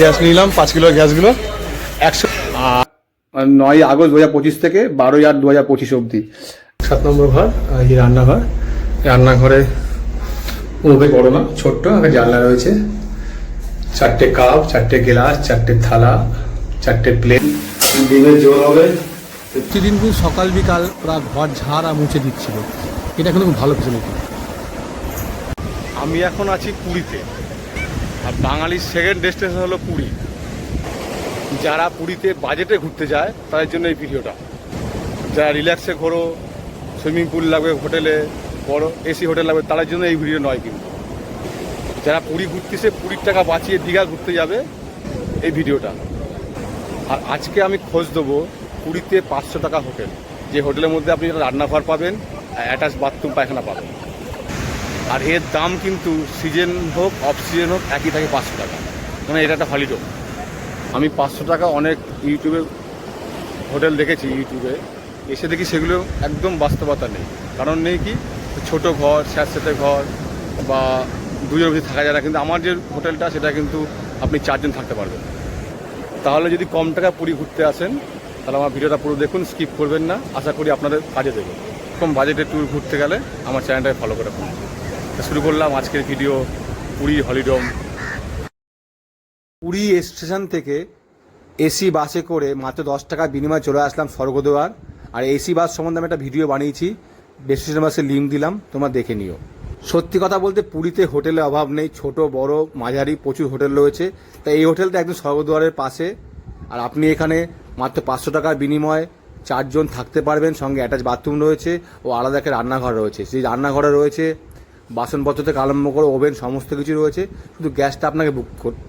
Gas নিলাম পাঁচ kilo গ্যাসগুলো একশো নয় আগস্ট দু হাজার পঁচিশ থেকে বারোই আট দু হাজার পঁচিশ অবধি। সাত নম্বর ঘর এই রান্নাঘর। রান্নাঘরে ওভাবে বড় না ছোট্ট একটা জানলা রয়েছে। চারটে কাপ চারটে গ্লাস চারটে থালা চারটে প্লেট ডিমের জোর হবে। প্রতিদিন কিন্তু সকাল বিকাল ওরা ঘর ঝাড় আর মুছে দিচ্ছিল। এটা কিন্তু খুব ভালো ফেসিলিটি আমি এখন আছি পুরীতে। আর বাঙালির সেকেন্ড ডেস্টিনেশন হলো পুরী। যারা পুরীতে বাজেটে ঘুরতে যায়, তাদের জন্য এই ভিডিওটা। যারা রিল্যাক্সে ঘোরো সুইমিং পুল লাগবে হোটেলে বড় এসি হোটেল লাগবে, তাদের জন্য এই ভিডিও নয় কিন্তু। যারা পুরী ঘুরতেছে, পুরীর টাকা বাঁচিয়ে দীঘা ঘুরতে যাবে, এই ভিডিওটা। আর আজকে আমি খোঁজ দেবো পুরীতে পাঁচশো টাকা হোটেল যে হোটেলের মধ্যে আপনি রান্নাঘর পাবেন অ্যাটাচ বাথরুম পায়খানা পাবেন। আর এর দাম কিন্তু সিজন হোক অফ সিজন হোক, একই থাকে পাঁচশো টাকা। মানে এটা একটা হলিডে আমি পাঁচশো টাকা অনেক ইউটিউবে হোটেল দেখেছি ইউটিউবে এসে দেখি সেগুলো একদম বাস্তবতা নেই। কারণ নেই কি? ছোট ঘর স্যাঁতস্যাঁতে ঘর, বা দুজন বেশি থাকা যায় না। কিন্তু আমার যে হোটেলটা, সেটা কিন্তু আপনি চারজন থাকতে পারবেন। তাহলে যদি কম টাকা পুরী ঘুরতে আসেন, তাহলে আমার ভিডিওটা পুরো দেখুন স্কিপ করবেন না। আশা করি আপনাদের কাজে দেবে। কম বাজেটে ট্যুর ঘুরতে গেলে আমার চ্যানেলটাকে ফলো করে তো শুরু করলাম আজকের video Puri holiday home. Puri station থেকে এসি বাসে করে মাত্র দশ টাকা বিনিময়ে চলে আসলাম স্বর্গদ্বার। আর এসি বাস সম্বন্ধে আমি একটা ভিডিও বানিয়েছি ডেস্টিনেশন বাসে লিঙ্ক দিলাম, তোমরা দেখে নিও। সত্যি কথা বলতে পুরীতে হোটেলের অভাব নেই, ছোট, বড়, মাঝারি, প্রচুর হোটেল রয়েছে। তাই এই হোটেলটা একদম স্বর্গদ্বারের পাশে। আর আপনি এখানে মাত্র পাঁচশো টাকার বিনিময়ে চারজন থাকতে পারবেন, সঙ্গে অ্যাটাচ বাথরুম রয়েছে ও আলাদা একটা রান্নাঘর রয়েছে। সেই রান্নাঘরে রয়েছে বাসনপত্র থেকে আরম্ভ করে ওভেন, সমস্ত কিছু রয়েছে। শুধু গ্যাসটা আপনাকে বুক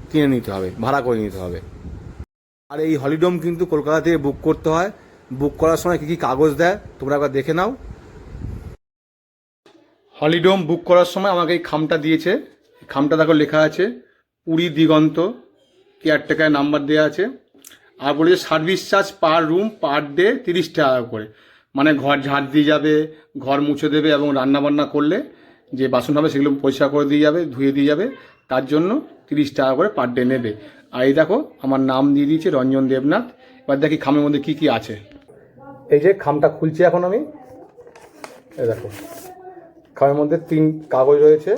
কিনে নিতে হবে, ভাড়া করে নিতে হবে। আর এই হলিডোম কিন্তু কলকাতা থেকে বুক করতে হয়। বুক করার সময় কী কী কাগজ দেয়, তোমরা একবার দেখে নাও। হলিডোম বুক করার সময় আমাকে এই খামটা দিয়েছে। খামটা দেখো লেখা আছে, পুরী দিগন্ত কেয়ারটেকার নাম্বার দেওয়া আছে। আর বলেছে service charge per room per day তিরিশ টাকা করে। মানে ঘর ঝাড় দিয়ে যাবে, ঘর মুছে দেবে এবং রান্না বান্না করলে যে বাসন হবে সেগুলো পরিষ্কার করে দিয়ে যাবে, ধুয়ে দিয়ে যাবে। তার জন্য তিরিশ টাকা করে পার ডে নেবে। আর এই দেখো, আমার নাম দিয়ে দিয়েছে রঞ্জন দেবনাথ। এবার দেখি খামের মধ্যে কি কি আছে। এই যে খামটা খুলছি এখন আমি। এই দেখো, খামের মধ্যে তিন কাগজ রয়েছে।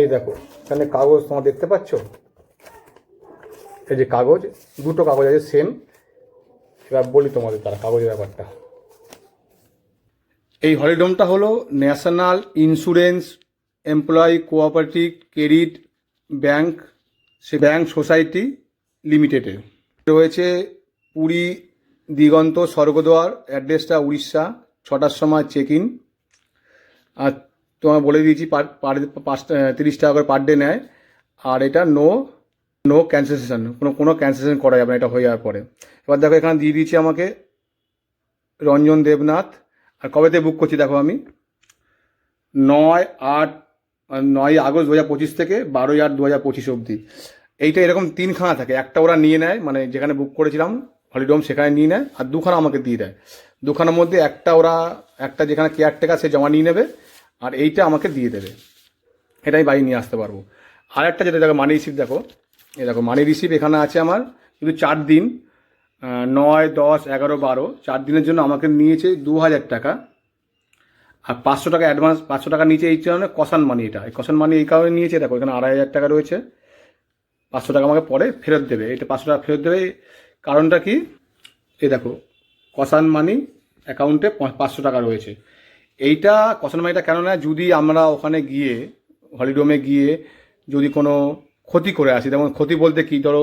এই দেখো, এখানে কাগজ তোমার দেখতে পাচ্ছ? এই যে কাগজ, দুটো কাগজ আছে সেম এবার বলি তোমাদের তারা কাগজের ব্যাপারটা। এই হলিডোমটা হলো national insurance, employee cooperative credit bank, সে ব্যাংক সোসাইটি লিমিটেডের রয়েছে পুরী, দিগন্ত স্বর্গদ্বার অ্যাড্রেসটা উড়িষ্যা, ছটার সময় চেক ইন আর তোমার বলে দিয়েছি পার পার, পাঁচ, তিরিশ টাকা করে পার ডে নেয়। আর এটা নো নো ক্যান্সেলেশন কোনো কোনো ক্যান্সেলেশন করা যাবে না, এটা হয়ে যাওয়ার পরে। এবার দেখো এখানে দিয়ে দিয়েছি আমাকে রঞ্জন দেবনাথ আর কবেতে বুক করছি দেখো আমি? নয় আট নয় আগস্ট দু হাজার পঁচিশ থেকে বারোই আট দু হাজার পঁচিশ অবধি। এইটা এরকম তিনখানা থাকে। একটা ওরা নিয়ে নেয় মানে যেখানে বুক করেছিলাম হলিডোম সেখানে নিয়ে নেয়, আর দুখানা আমাকে দিয়ে দেয়। দুখানার মধ্যে একটা ওরা, একটা যেখানে কেয়ার কেয়ারটেকার সে জমা নিয়ে নেবে, আর এইটা আমাকে দিয়ে দেবে। এটাই বাড়ি নিয়ে আসতে পারব। আর একটা যেটা দেখো মানি রিসিভ দেখো। এই দেখো মানি রিসিভ এখানে আছে আমার, কিন্তু চার দিন। নয়, দশ, এগারো, বারো, চার দিনের জন্য আমাকে নিয়েছে দু হাজার টাকা। আর পাঁচশো টাকা অ্যাডভান্স পাঁচশো টাকা নিচে এই কারণে কষান মানি এটা। এই কষান মানি এই কারণে নিয়েছে, দেখো, এখানে আড়াই হাজার টাকা রয়েছে। পাঁচশো টাকা আমাকে পরে ফেরত দেবে। এটা পাঁচশো টাকা ফেরত দেবে কারণটা কি? এ দেখো কষান মানি অ্যাকাউন্টে পাঁচশো টাকা রয়েছে। এইটা কষান মানিটা কেন না, যদি আমরা ওখানে গিয়ে, হলিডোমে গিয়ে যদি কোনো ক্ষতি করে আসি, যেমন ক্ষতি বলতে কি? ধরো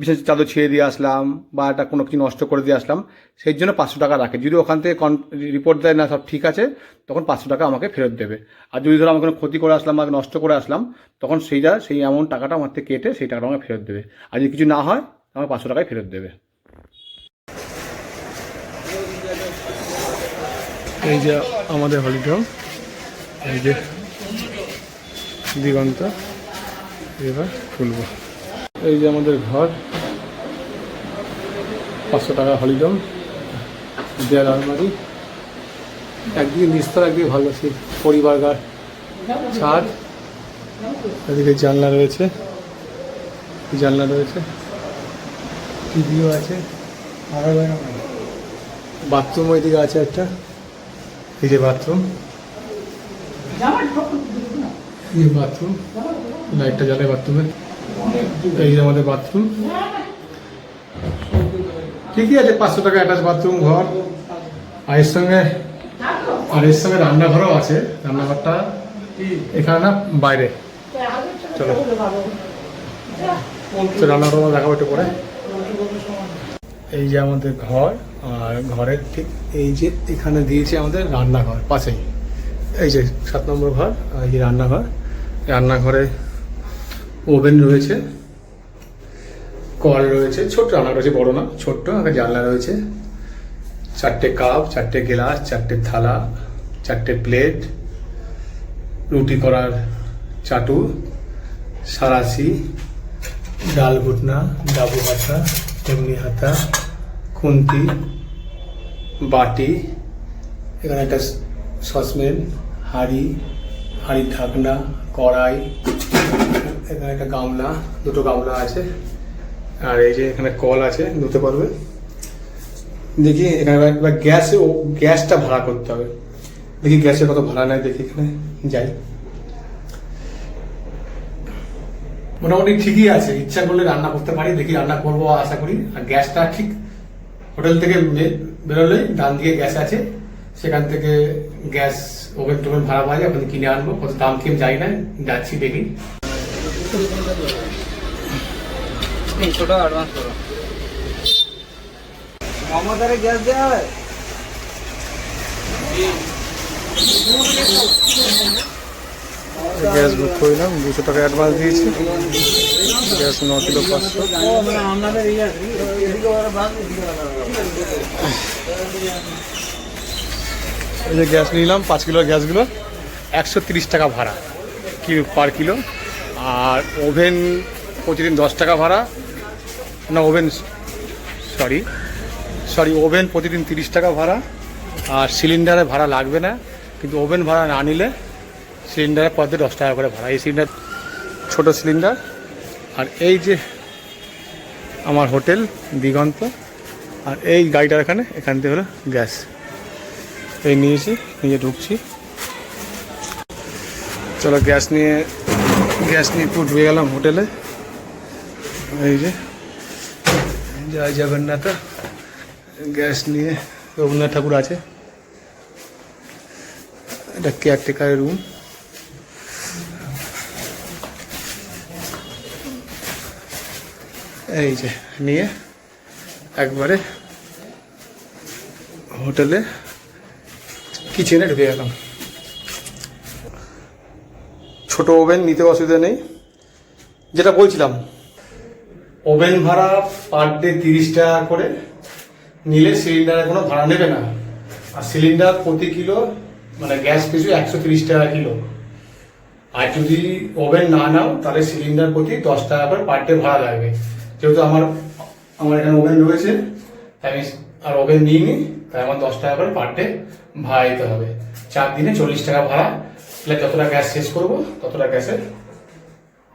বিশেষ চাদর ছেড়ে দিয়ে আসলাম বা একটা কোনো কিছু নষ্ট করে দিয়ে আসলাম, সেই জন্য পাঁচশো টাকা রাখে। যদি ওখান থেকে কন রিপোর্ট দেয়, না, সব ঠিক আছে, তখন পাঁচশো টাকা আমাকে ফেরত দেবে। আর যদি ধরো, আমি কোনো ক্ষতি করে আসলাম বা নষ্ট করে আসলাম, তখন সেইটা সেই অ্যামাউন্ট টাকাটা আমার থেকে কেটে সেই টাকাটা আমাকে ফেরত দেবে। আর যদি কিছু না হয়, আমাকে পাঁচশো টাকায় ফেরত দেবে। এই যে আমাদের হলিডোম এই যে দিগন্ত, এবার খুলব। এই যে আমাদের ঘর পাঁচশো টাকা হলিডোম দেয়ার আলমারি। একদিকে নিস্তর একদিকে ভালো সেই পরিবার গার ছাদ। এদিকে জানলা রয়েছে জানলা রয়েছে টিভিও আছে বাথরুম ওইদিকে আছে একটা এই যে বাথরুম। এই বাথরুম লাইটটা জ্বালে বাথরুমে এই যে আমাদের বাথরুম। ঠিকই আছে? পাঁচশো টাকা অ্যাটাচ বাথরুম, ঘর। আর এর সঙ্গে আর এর সঙ্গে রান্নাঘরও আছে। রান্নাঘরটা এখানে না, বাইরে। চলো। তো রান্নাঘর দেখাবো একটু পরে। এই যে আমাদের ঘর, আর ঘরের ঠিক এই যে এখানে দিয়েছে আমাদের রান্নাঘর, পাশেই। এই যে সাত নম্বর ঘর এই যে রান্নাঘর। রান্নাঘরে ওভেন রয়েছে, কল রয়েছে, ছোট্ট রান্না রয়েছে, বড় না, ছোট্ট একটা জানলা রয়েছে, চারটে কাপ, চারটে গ্লাস, চারটে থালা, চারটে প্লেট, রুটি করার চাটু সারাশি ডাল ঘুটনা ডাবু হাতা, তেমনি হাতা, খুন্তি, বাটি, এখানে একটা সসম্যান হাঁড়ি, হাঁড়ির ঢাকনা, কড়াই এখানে একটা গামলা, দুটো গামলা আছে। আর এই যে এখানে কল আছে, ধুতে পারবে। দেখি এখানে এবার গ্যাসে ও গ্যাসটা ভাড়া করতে হবে। দেখি গ্যাসে কত ভাড়া নেয়, দেখি এখানে যাই। মোটামুটি ঠিকই আছে, ইচ্ছা করলে রান্না করতে পারি, দেখি রান্না করব আশা করি। আর গ্যাসটা ঠিক হোটেল থেকে বেরোলেই ডান দিকে গ্যাস আছে, সেখান থেকে গ্যাস ওভেন টোভেন ভাড়া পাওয়া যায়, ওখানে কিনে আনব। কত দাম কি আমি যাই না, যাচ্ছি দেখি। তিনশো টাকা অ্যাডভান্স করো। মমতারে গ্যাস দেওয়া হয়? গ্যাস বুক করলাম দুশো টাকা অ্যাডভান্স দিয়েছি। গ্যাস ন কিলো পাঁচশো। এই যে গ্যাস নিলাম পাঁচ কিলোর গ্যাসগুলো একশো তিরিশ টাকা ভাড়া। কি পার কিলো? আর ওভেন প্রতিদিন দশ টাকা ভাড়া। না, ওভেন সরি সরি ওভেন প্রতিদিন তিরিশ টাকা ভাড়া। আর সিলিন্ডারে ভাড়া লাগবে না, কিন্তু ওভেন ভাড়া না নিলে সিলিন্ডারে পথে দশ টাকা করে ভাড়া। এই সিলিন্ডার, ছোট সিলিন্ডার। আর এই যে আমার হোটেল, দিগন্ত। আর এই গাড়িটার এখানে, এখান থেকে হলো গ্যাস। এই নিয়েছি, নিয়ে ঢুকছি। চলো গ্যাস নিয়ে গ্যাস নিয়ে ঢুকে গেলাম হোটেলে। এই যে, জয় জগন্নাথ। গ্যাস নিয়ে রবীন্দ্রনাথ ঠাকুর আছে। এটা কেয়ারটেকারের রুম এই যে, নিয়ে একবারে হোটেলে কিচেনে ঢুকে গেলাম। ছোট ওভেন নিতে অসুবিধা নেই। যেটা বলছিলাম। ওভেন ভাড়া পার ডে তিরিশ টাকা করে। নিলে সিলিন্ডারে কোনো ভাড়া নেবে না। আর সিলিন্ডার প্রতি কিলো মানে গ্যাস পিছু একশো তিরিশ টাকা কিলো। আর যদি ওভেন না নাও, তাহলে সিলিন্ডার প্রতি দশ টাকা করে পার ডে ভাড়া লাগবে। যেহেতু আমার আমার এখানে ওভেন রয়েছে, তাই আমি আর ওভেন নিইনি, তাই আমার দশ টাকা করে পার ডে ভাড়া দিতে হবে। চার দিনে চল্লিশ টাকা ভাড়া তাহলে যতটা গ্যাস শেষ করব ততটা গ্যাসের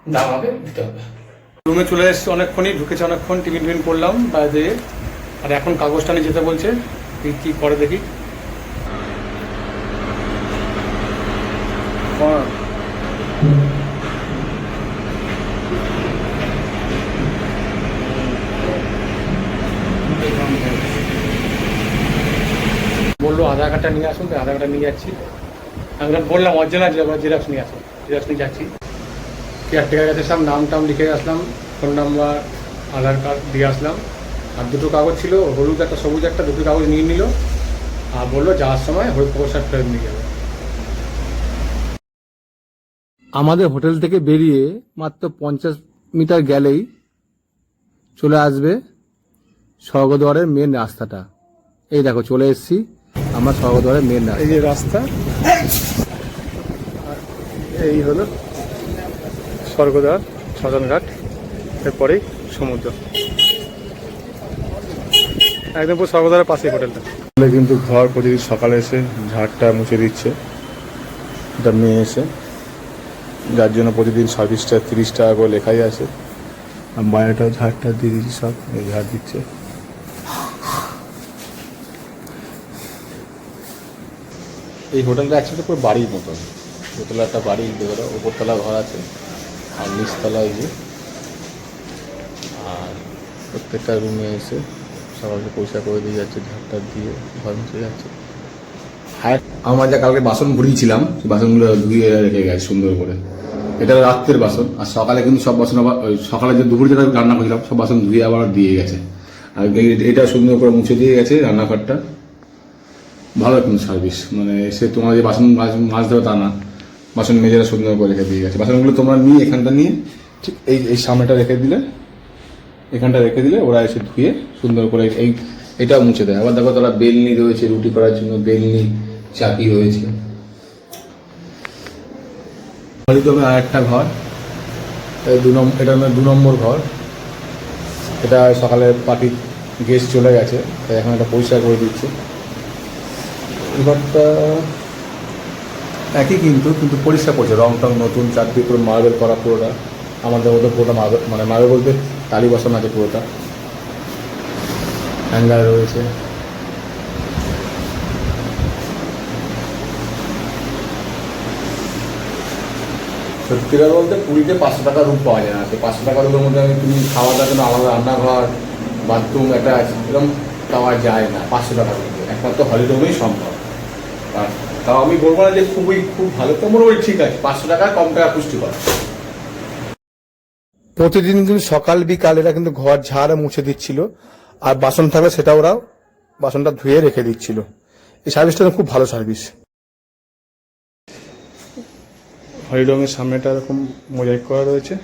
দাম আমাকে দিতে হবে। রুমে চলে এসেছি অনেকক্ষণই ঢুকেছে অনেকক্ষণ টিফিন টিফিন করলাম বাইরে আর এখন কাগজটা নিয়ে যেতে বলছে কি কি করে দেখি। বলল আধার কার্ডটা নিয়ে আসুন তাই আধার কার্ডটা নিয়ে যাচ্ছি। আমি বললাম অরিজিনাল জেরক্স নিয়ে আসুন জেরক্স নিয়ে যাচ্ছি। কেয়ারটেকার কাছে সব নাম টাম লিখে আসলাম ফোন নাম্বার আধার কার্ড দিয়ে আসলাম। আর দুটো কাগজ ছিল হলুদ একটা সবুজ একটা দুটো কাগজ নিয়ে নিল। আর বলল যাওয়ার সময় হলুদ কাগজটা ফেরত নিয়ে যাবে। আমাদের হোটেল থেকে বেরিয়ে মাত্র পঞ্চাশ মিটার গেলেই চলে আসবে স্বর্গদ্বারের মেন রাস্তাটা। এই দেখো চলে এসেছি আমার স্বর্গদ্বারের মেন রাস্তা এই যে রাস্তা এই হলো স্বর্গদ্বার, শ্মশানঘাট এরপরেই সমুদ্র। একদম পুরো স্বর্গদ্বারের পাশেই হোটেলটা। কিন্তু ঘর প্রতিদিন সকালে এসে ঝাড়টা মুছে দিচ্ছে। এটা মেয়ে এসে, যার জন্য প্রতিদিন সার্ভিসটা তিরিশ টাকা করে লেখাই আছে। আর বাইরেটাও ঝাড়টা দিয়ে দিচ্ছি সব ঝাড় দিচ্ছে। এই হোটেলটা অ্যাকচুয়ালি পুরো বাড়ির মতন। দোতলা একটা বাড়ি দেখো উপরতলা ঘর আছে, আর নিচতলা ওই যে। আর প্রত্যেকটা রুমে এসে সবাইকে পরিষ্কার করে দিয়ে যাচ্ছে ঝাড়টা দিয়ে, ঘর মুছে যাচ্ছে। হ্যাঁ আমার যা কালকে বাসন ভরিয়েছিলাম সেই বাসনগুলো ধুয়ে রেখে গেছে সুন্দর করে। এটা রাত্রের বাসন, আর সকালে কিন্তু সব বাসন আবার সকালে যে দুপুরে যেটা রান্না করেছিলাম, সব বাসন ধুয়ে আবার দিয়ে গেছে। আর এটা সুন্দর করে মুছে দিয়ে গেছে রান্নাঘরটা। ভালো কিন্তু সার্ভিস মানে সে তোমার যে বাসন, মাছ দেবে তা না। বাসন মেজেরা সুন্দর করে রেখে দিয়ে গেছে। বাসনগুলো তোমরা নিয়ে এখানটা নিয়ে ঠিক এই এই সামনেটা রেখে দিলে, এখানটা রেখে দিলে ওরা এসে ধুয়ে সুন্দর করে এই এটাও মুছে দেয়। আবার দেখো তারা বেলনি রয়েছে, রুটি করার জন্য বেলনি, চাকি রয়েছে। হরিদমে আর একটা ঘর। দু নম্বর এটা দু নম্বর ঘর। এটা সকালে পার্টির গেস্ট চলে গেছে, তাই এখন এটা পরিষ্কার করে দিচ্ছে। ঘরটা একই কিন্তু কিন্তু পরিষ্কার করছে। রং টং নতুন, চারদিকে পুরো মার্বেল করা পুরোটা। আমাদের মতো পুরোটা মার্বেল মানে মার্বেল বলতে টালি বসানো আছে পুরোটা। হ্যাঙ্গার রয়েছে। সত্যি বলতে পুরীতে পাঁচশো টাকা রুম পাওয়া যায় না। সেই পাঁচশো টাকা রুমের মধ্যে আমি তুমি খাওয়া দাওয়ার জন্য আলাদা রান্নাঘর বাথরুম একটা এরকম পাওয়া যায় না, পাঁচশো টাকা রুমে একমাত্র হলিডোমেই সম্ভব। তাও আমি বলব না যে খুবই খুব ভালো। তো মোটামুটি ঠিক আছে পাঁচশো টাকা কম টাকা পুষ্টিকর প্রতিদিন কিন্তু সকাল বিকাল এরা কিন্তু ঘর ঝাড় মুছে দিচ্ছিল। আর বাসন থাকলে সেটা ওরা বাসনটা ধুয়ে রেখে দিচ্ছিল। এই সার্ভিসটা খুব ভালো সার্ভিস হরিডমের সামনেটা এরকম মোজাইক করা রয়েছে।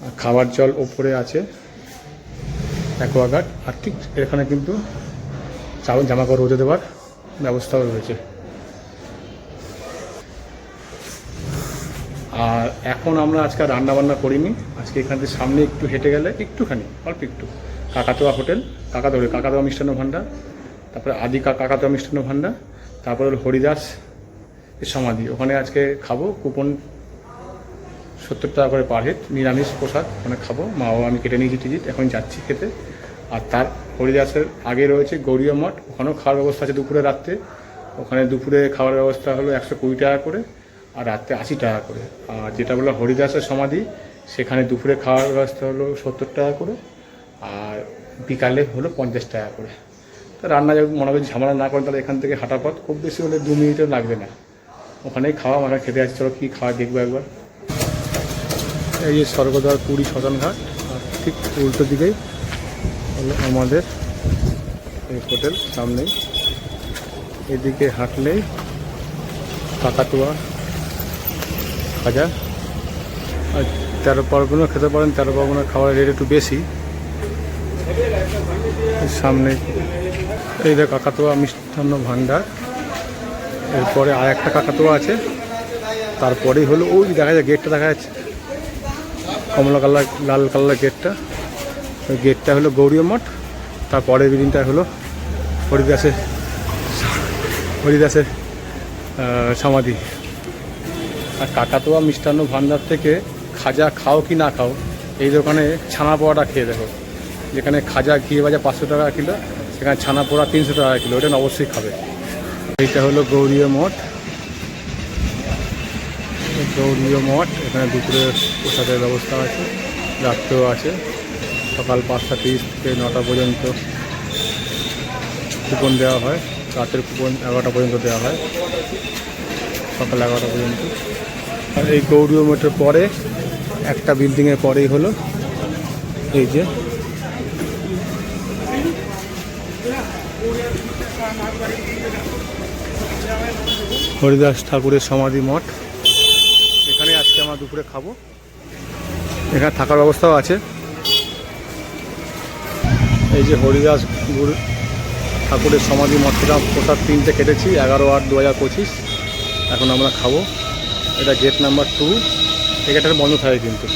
আর খাবার জল ওপরে আছে। অ্যাকোয়াগার্ড আর ঠিক এখানে কিন্তু চাউল জামা কাপড় রোদে দেওয়ার। ব্যবস্থাও রয়েছে। আর এখন আমরা আজকে রান্না বান্না করিনি। আজকে এখান থেকে সামনে একটু হেঁটে গেলে একটুখানি, অল্প একটু। কাকাতোয়া হোটেল, কাকাতোয়া কাকাতোয়া মিষ্টান্ন ভাণ্ডার তারপরে আদিকা কাকাতোয়া মিষ্টান্ন ভাণ্ডার তারপরে হলো হরিদাস সমাধি। ওখানে আজকে খাব কুপন সত্তর টাকা করে পার হেড, নিরামিষ প্রসাদ ওখানে খাব। মা বাবা, আমি কেটে নিয়েছি টিকিট, এখন যাচ্ছি খেতে। আর তার হরিদাসের আগে রয়েছে গৌরীয় মঠ। ওখানেও খাওয়ার ব্যবস্থা আছে দুপুরে, রাত্রে। ওখানে দুপুরে খাওয়ার ব্যবস্থা হলো একশো কুড়ি টাকা করে আর রাত্রে আশি টাকা করে। আর যেটা বললাম, হরিদাসের সমাধি, সেখানে দুপুরে খাওয়ার ব্যবস্থা হলো সত্তর টাকা করে আর বিকালে হলো পঞ্চাশ টাকা করে। তো রান্না যখন মনে হয় ঝামেলা না করেন তাহলে এখান থেকে হাঁটা পথ খুব বেশি হলে দু মিনিটও লাগবে না। ওখানেই খাওয়া আমরা খেতে যাচ্ছি। চলো কী খাওয়া দেখব একবার। এই যে স্বর্গদ্বার পুরী শ্মশান ঘাট আর ঠিক উল্টো দিকেই হলো আমাদের এই হোটেল সামনেই। এদিকে হাঁটলেই কাকাতুয়া খাজা আর তেরো পরগুলো খেতে পারেন তেরো পরগুলো খাওয়ার রেট একটু বেশি, সামনে এই দেখ কাকাতুয়া মিষ্টান্ন ভাণ্ডার। এরপরে আর একটা কাকাতুয়া আছে। তারপরেই হলো ওই দেখা যায় গেটটা দেখা যাচ্ছে। কমলা কালার, লাল কালার গেটটা ওই গেটটা হলো গৌরীয় মঠ তারপরের বিল্ডিংটা হলো হরিদাসের হরিদাসের সমাধি। আর কাকাতোয়া মিষ্টান্ন ভাণ্ডার থেকে খাজা খাও কি না খাও, এই দোকানে ছানা পোড়াটা খেয়ে দেখো। যেখানে খাজা ঘিয়ে ভাজা পাঁচশো টাকা কিলো, সেখানে ছানা পোড়া তিনশো টাকা কিলো ওটা অবশ্যই খাবে। এইটা হলো গৌরীয় মঠ। গৌরীয় মঠ, এখানে দুপুরে প্রসাদের ব্যবস্থা আছে, রাত্রেও আছে। সকাল পাঁচটা তিরিশ থেকে নটা পর্যন্ত কুপন দেওয়া হয়। রাতের কুপন এগারোটা পর্যন্ত দেওয়া হয়। সকাল এগারোটা পর্যন্ত। আর এই গৌরীয় মঠের পরে একটা বিল্ডিংয়ের পরেই হলো এই যে। হরিদাস ঠাকুরের সমাধি মঠ। এখানে আজকে আমরা দুপুরে খাব। এখানে থাকার ব্যবস্থাও আছে। এই যে হরিদাস গুরু ঠাকুরের সমাধি মঠ থেকে আমরা প্রসাদ তিনটে কেটেছি, এগারো আট দু হাজার পঁচিশ। এখন আমরা খাব। এটা গেট নাম্বার টু এই গেটটা বন্ধ থাকে কিন্তু।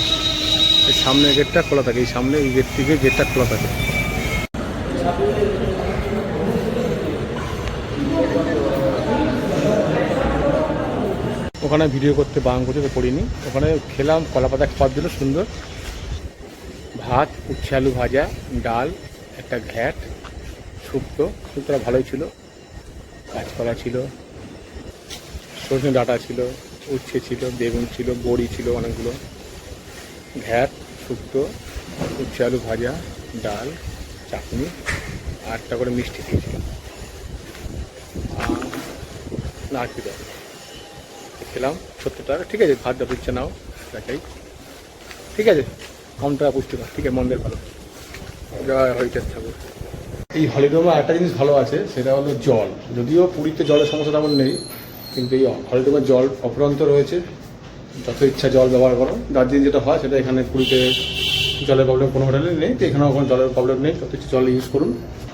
এই সামনের গেটটা খোলা থাকে, এই সামনে এই গেট থেকে গেটটা খোলা থাকে। ওখানে ভিডিও করতে বারণ করছে তো করিনি। ওখানে খেলাম কলা পাতা খাবার দিল, সুন্দর। ভাত, উচ্ছে আলু ভাজা, ডাল একটা ঘ্যাট শুক্তো শুক্তোটা ভালোই ছিল। কাঁচকলা ছিল সজনে ডাঁটা ছিল, উচ্ছে ছিল, বেগুন ছিল, বড়ি ছিল অনেকগুলো। ঘ্যাট শুক্তো উচ্ছে, আলু ভাজা, ডাল, চাটনি একটা করে মিষ্টি কি খেলাম সত্তর টাকা ঠিক আছে, ভাত ডাব ইচ্ছে নাও ঠিক আছে কম টাকা পুষ্টিকর, ঠিক আছে মন্দির ভালো। এই হলিডোমে একটা জিনিস ভালো আছে, সেটা হলো জল। যদিও পুরীতে জলের সমস্যা তেমন নেই, কিন্তু এই হলিডোমের জল অফুরন্ত রয়েছে। যত ইচ্ছা জল ব্যবহার করো। দার্জিলিং যেটা হয়, সেটা এখানে পুরীতে জলের প্রবলেম কোনো হোটেলে নেই, তো এখানেও কোনো জলের প্রবলেম নেই, যত ইচ্ছা জল ইউজ করুন।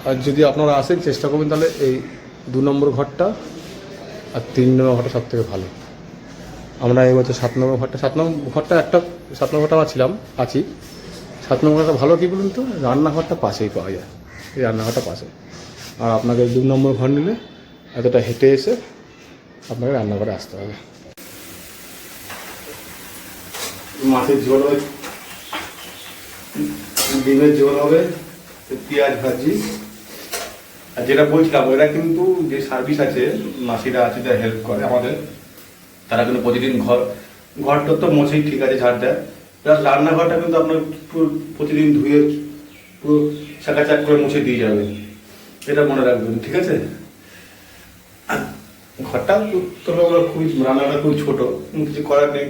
আর যদি আপনারা আসেন, চেষ্টা করবেন তাহলে এই দু নম্বর ঘরটা আর তিন নম্বর ঘরটা সব থেকে ভালো। আমরা এই বছর সাত নম্বর ঘরটা, সাত নম্বর ঘরটা একটা, সাত নম্বর ঘরটা ছিলাম আছি। সাত নম্বরটা ভালো কি বলুন তো? রান্নাঘরটা পাশেই পাওয়া যায়। এই রান্নাঘরটা পাশে। আর আপনাকে দু নম্বর ঘর নিলে এতটা হেঁটে এসে আপনাকে রান্নাঘরে আসতে হবে। মাছের ঝোল হবে, ডিমের ঝোল হবে, পেঁয়াজ ভাজি। আর যেটা বলছিলাম, ওরা কিন্তু যে সার্ভিস আছে, মাসিরা আছে, যারা হেল্প করে আমাদের, তারা কিন্তু প্রতিদিন ঘর, ঘরটা তো মোছেই ঠিক আছে, ঝাড় দেয়। প্লাস রান্নাঘরটা কিন্তু আপনার পুরো প্রতিদিন ধুয়ে পুরো চাকাচাক করে মুছে দিয়ে যাবে। এটা মনে রাখবেন, ঠিক আছে? ঘরটা তুলনামূলক খুবই রান্নাঘরটা খুবই ছোট কিছু করার নেই।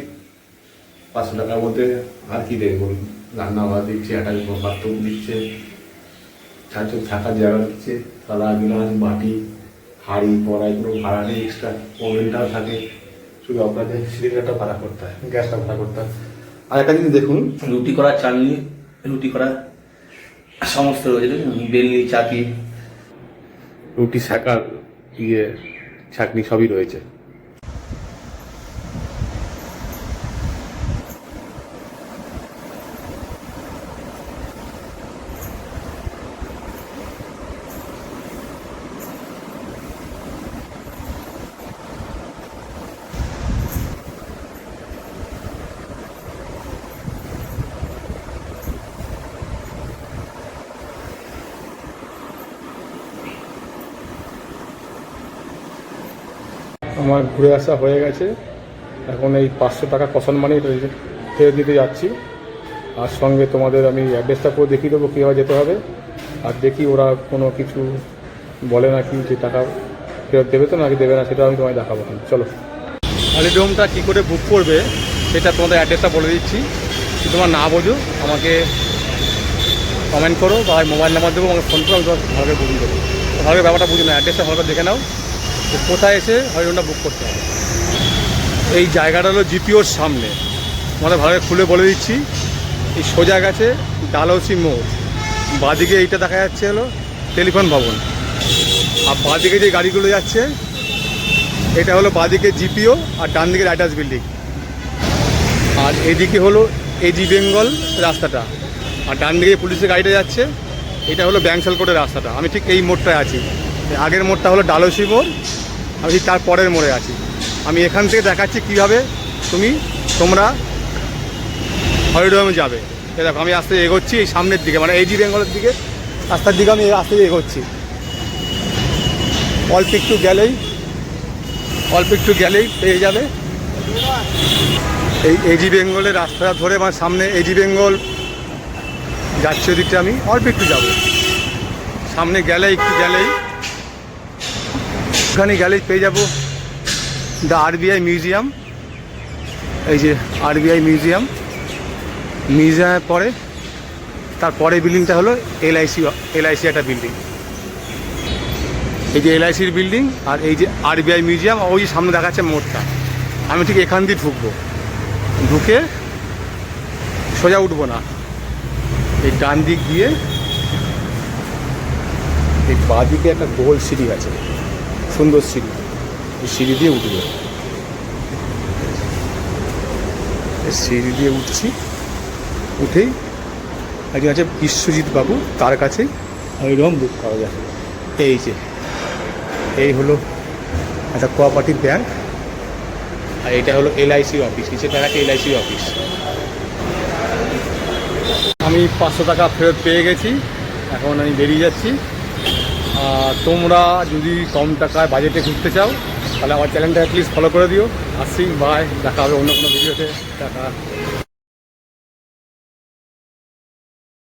পাঁচশো টাকার মধ্যে আর কি দেখুন রান্নাঘর দিচ্ছে একটা বাথরুম দিচ্ছে চারজন থাকার জায়গা দিচ্ছে থালা গিলাস, বাটি, হাঁড়ি কড়াই কোনো ভাড়া নেই এক্সট্রা ওভেনটাও থাকে। শুধু আপনাদের সিলিন্ডারটা ভাড়া করতে হয়, গ্যাসটা ভাড়া করতে হয়। আর একটা জিনিস দেখুন। রুটি করা চালনি রুটি করা সমস্ত রয়েছে বেলনি চাকি। রুটি শাকার ইয়ে ছাকনি সবই রয়েছে আমার ঘুরে আসা হয়ে গেছে। এখন এই পাঁচশো টাকা কষান মানি ফেরত দিতে যাচ্ছি। আর সঙ্গে তোমাদের আমি অ্যাড্রেসটা করে দেখিয়ে দেবো, কীভাবে যেতে হবে। আর দেখি ওরা কোনো কিছু বলে নাকি যে টাকা ফেরত দেবে তো নাকি দেবে না, সেটা আমি তোমায় দেখাবো চলো। হলিডোমটা কী করে বুক করবে, সেটা তোমাদের অ্যাড্রেসটা বলে দিচ্ছি। তোমার না বোঝো, আমাকে কমেন্ট করো বা মোবাইল নাম্বার দেবো, আমাকে ফোন করো, আমি তোমার ভালো করে বুকিং দেবো। ভালো করে ব্যাপারটা বুঝি না অ্যাড্রেসটা ভালো করে দেখে নাও। কোথায় এসে হরিডোমটা বুক করতে হবে। এই জায়গাটা হলো জিপিওর সামনে। আমাদের ভালো খুলে বলে দিচ্ছি। এই সোজা গেছে ডালহৌসি মোড়। বাঁদিকে এইটা দেখা যাচ্ছে হলো টেলিফোন ভবন। আর বাঁদিকে যে গাড়িগুলো যাচ্ছে, এটা হলো বাঁদিকে জিপিও আর ডান দিকে রাইটার্স বিল্ডিং। আর এদিকে হলো এজি বেঙ্গল রাস্তাটা। আর ডান দিকে পুলিশের গাড়িটা যাচ্ছে, এটা হলো ব্যাংসাল রাস্তাটা। আমি ঠিক এই মোড়টায় আছি। আগের মোড়টা হলো ডালসি মোড়, আমি তার পরের মোড়ে আছি। আমি এখান থেকে দেখাচ্ছি কীভাবে তুমি তোমরা হরিডোমে যাবে। এই দেখো, আমি আস্তে এগোচ্ছি এই সামনের দিকে মানে এজি বেঙ্গলের দিকে, রাস্তার দিকে আমি আস্তে এগোচ্ছি। অল্প একটু গেলেই, অল্প একটু গেলেই পেয়ে যাবে। এই এজি বেঙ্গলের রাস্তাটা ধরে আমার সামনে এজি বেঙ্গল যাচ্ছে ওদিকটা আমি, অল্প একটু যাব। সামনে গেলে একটু গেলেই ওখানে গেলেই পেয়ে যাব। দ্য আরবিআই মিউজিয়াম এই যে আরবিআই মিউজিয়াম মিউজিয়ামের পরে তারপরে বিল্ডিংটা হলো এলআইসি এলআইসি একটা বিল্ডিং এই যে এলআইসির বিল্ডিং আর এই যে আরবিআই মিউজিয়াম ওই যে সামনে দেখাচ্ছে মোড়টা। আমি ঠিক এখান দিয়ে ঢুকবো। ঢুকে সোজা উঠবো না। এই ডান দিক দিয়ে, এই বাঁ দিকে একটা গোল সিঁড়ি আছে। সুন্দর সিঁড়ি। সিঁড়ি দিয়ে উঠবে। সিঁড়ি দিয়ে উঠছি। উঠেই একজন আছে বিশ্বজিৎ বাবু, তার কাছেই ওইরকম বুক করা যায়। এই যে, এই হলো একটা কোঅপারেটিভ ব্যাংক আর এটা হলো এলআইসি অফিস নিচে দেখা এলআইসি অফিস আমি পাঁচশো টাকা ফেরত পেয়ে গেছি। এখন আমি বেরিয়ে যাচ্ছি। তোমরা যদি কম টাকায় বাজেটে ঘুরতে চাও, তাহলে আমার চ্যানেলটা প্লিজ ফলো করে দিও। আসি বাই দেখা হবে অন্য কোনো ভিডিওতে টাকা